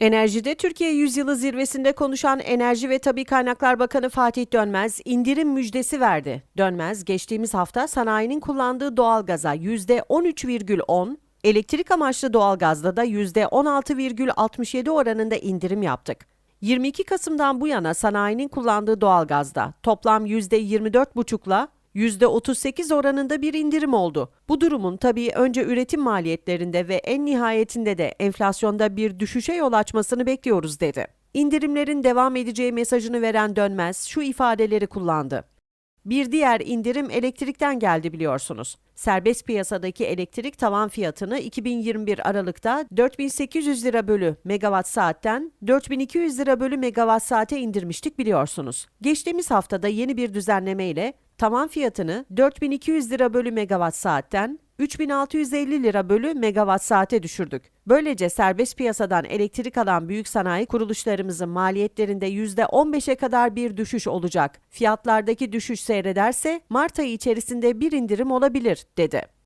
Enerjide Türkiye Yüzyılı zirvesinde konuşan Enerji ve Tabi Kaynaklar Bakanı Fatih Dönmez indirim müjdesi verdi. Dönmez geçtiğimiz hafta sanayinin kullandığı doğalgaza %13,10, elektrik amaçlı doğalgazda da %16,67 oranında indirim yaptık. 22 Kasım'dan bu yana sanayinin kullandığı doğalgazda toplam %24,5'la %38 oranında bir indirim oldu. Bu durumun tabii önce üretim maliyetlerinde ve en nihayetinde de enflasyonda bir düşüşe yol açmasını bekliyoruz dedi. İndirimlerin devam edeceği mesajını veren Dönmez şu ifadeleri kullandı. Bir diğer indirim elektrikten geldi biliyorsunuz. Serbest piyasadaki elektrik tavan fiyatını 2021 Aralık'ta 4800 lira bölü megawatt saatten 4200 lira bölü megawatt saate indirmiştik biliyorsunuz. Geçtiğimiz haftada yeni bir düzenleme ile tavan fiyatını 4200 lira bölü megawatt saatten 3650 lira bölü megawatt saate düşürdük. Böylece serbest piyasadan elektrik alan büyük sanayi kuruluşlarımızın maliyetlerinde %15'e kadar bir düşüş olacak. Fiyatlardaki düşüş seyrederse Mart ayı içerisinde bir indirim olabilir, dedi.